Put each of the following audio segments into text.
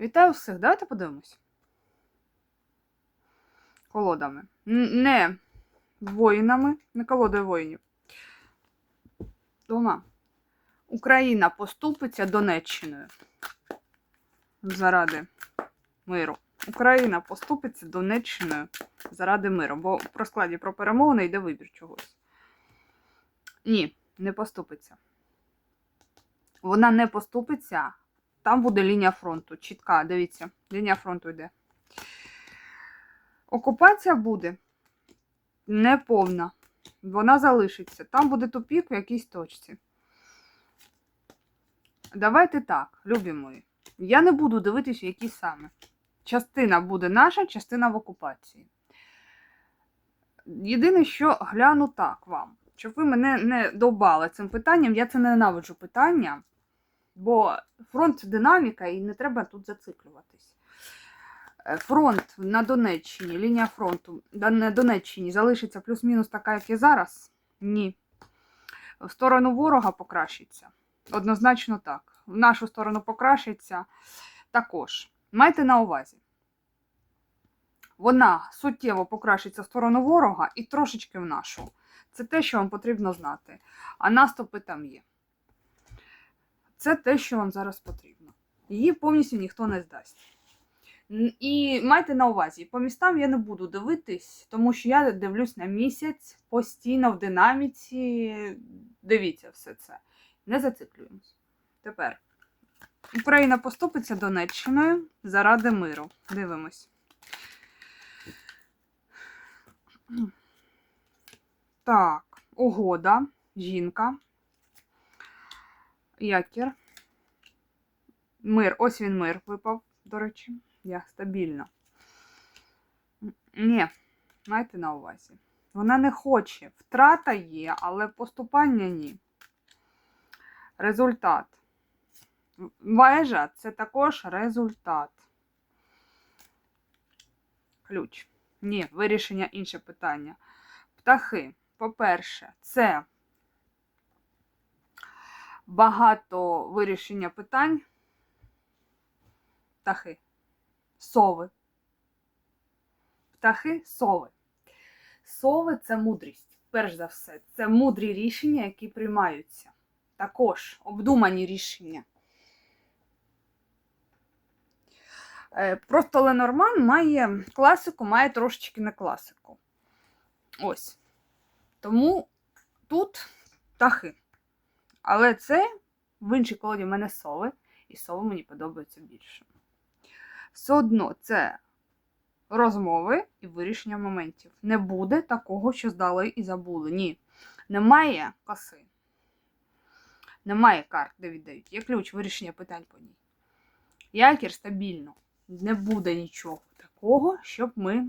Вітаю всіх. Давайте подивимось. Колодами. Не воїнами, не колодою воїнів. Дома. Україна поступиться Донеччиною. Заради миру. Україна поступиться Донеччиною заради миру. Бо про складі про перемовини йде вибір чогось. Ні, не поступиться. Вона не поступиться. Там буде лінія фронту. Чітка, дивіться, лінія фронту йде. Окупація буде неповна. Вона залишиться. Там буде тупік в якійсь точці. Давайте так, любі мої. Я не буду дивитись, в які саме. Частина буде наша, частина в окупації. Єдине, що гляну так вам, щоб ви мене не довбали цим питанням, я це ненавиджу питання, бо фронт динаміка і не треба тут зациклюватись. Е, Фронт на Донеччині, лінія фронту на Донеччині залишиться плюс-мінус така, як і зараз? Ні. В сторону ворога покращиться. Однозначно так. В нашу сторону покращиться також. Майте на увазі. Вона суттєво покращиться в сторону ворога і трошечки в нашу. Це те, що вам потрібно знати. А наступи там є. Це те, що вам зараз потрібно. Її повністю ніхто не здасть. І майте на увазі, по містам я не буду дивитись, тому що я дивлюсь на місяць постійно в динаміці. Дивіться все це. Не зациклюємось. Тепер Україна поступиться Донеччиною заради миру. Дивимось. Так, угода, жінка. Якір. Мир. Ось він мир випав, до речі. Я стабільно. Ні, майте на увазі. Вона не хоче. Втрата є, але поступання ні. Результат. Вежа це також результат. Ключ. Ні, вирішення інше питання. Птахи. По-перше, це багато вирішення питань. Птахи. Сови. Птахи сови. Сови це мудрість. Перш за все, це мудрі рішення, які приймаються. Також обдумані рішення. Е, Просто Ленорман має класику, має трошечки не класику. Ось. Тому тут птахи. Але це в іншій колоді в мене сови, і сови мені подобаються більше. Все одно це розмови і вирішення моментів. Не буде такого, що здали і забули. Ні. Немає коси. Немає карт, де віддають. Є ключ вирішення питань по ній. Якір стабільно. Не буде нічого такого, щоб ми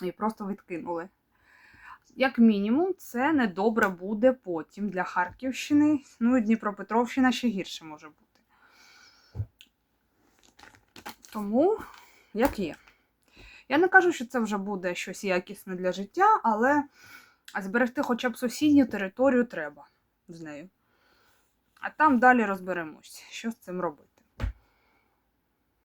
її просто відкинули. Як мінімум, це недобре буде потім для Харківщини. Ну і Дніпропетровщина ще гірше може бути. Тому, як є. Я не кажу, що це вже буде щось якісне для життя, але зберегти хоча б сусідню територію треба з нею. А там далі розберемось, що з цим робити.